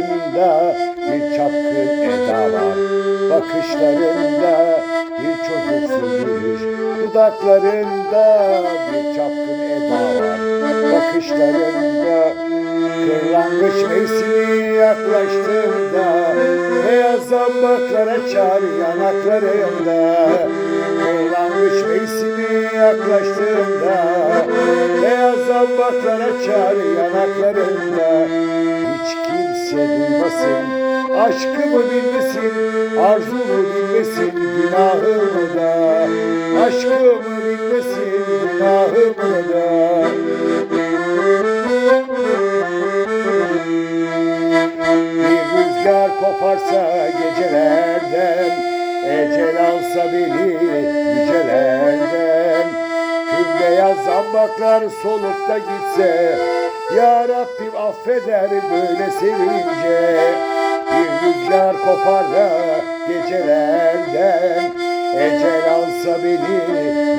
Dudaklarında bir çapkın eda var. Bakışlarında bir çocuksu gülüş Dudaklarında bir çapkın eda var. Bakışlarında kırlangıç mevsimi yaklaştığında Beyaz zambaklar açar yanaklarında Kırlangıç mevsimi yaklaştığında Beyaz zambaklar açar yanaklarında Hiç kimse duymasın Aşkımı bilmesin, arzumu bilmesin, günahımı da. Aşkımı bilmesin, günahımı da. Bir rüzgar koparsa gecelerden Ecel alsa beni solup da gitse Ya Rabbim affeder böyle sevince. Bir rüzgar kopar da gecelerden Ecel alsa beni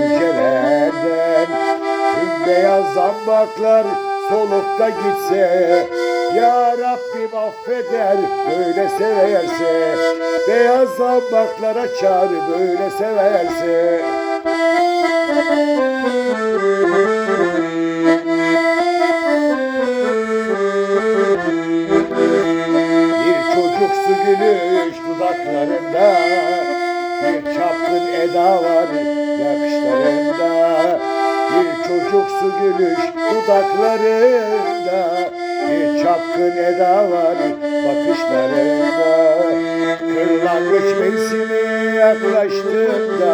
yücelerden. Tüm beyaz zambaklar solup da gitse Ya Rabbim affeder böyle severse. Beyaz zambaklar açar böyle severse Çocuksu gülüş dudaklarında Bir çapkın eda var yakışlarında. Bir çocuksu gülüş dudaklarında Bir çapkın eda var bakışlarında. Kırlangıç mevsimi yaklaştığında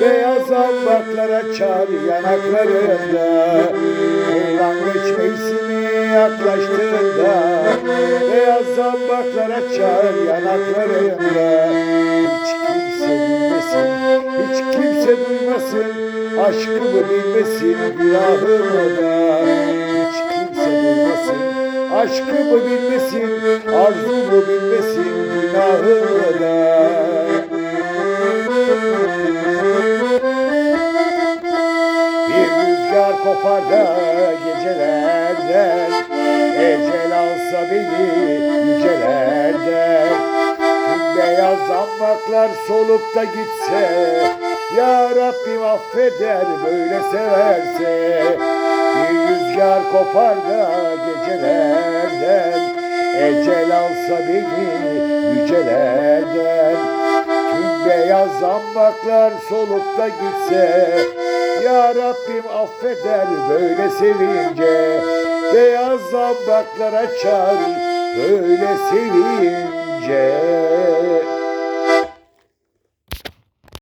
Beyaz ambaklar açar yanaklarında. Kırlangıç mevsimi yaklaştığında Beyaz zambaklar açar yanaklarında Hiç kimse bilmesin, hiç kimse duymasın Aşkımı bilmesin, günahımı da. Hiç kimse duymasın, aşkımı bilmesin Arzumu bilmesin, günahımı da. Bir rüzgar kopar da gecelerden Alsa beni yücelerden Tüm beyaz zambaklar solup da gitse Ya Rabbim affeder böyle severse Bir rüzgar kopar da gecelerden Ecel alsa beni yücelerden. Tüm beyaz zambaklar solup da gitse Ya Rabbim affeder böyle sevince Beyaz zambaklar açar böyle sevince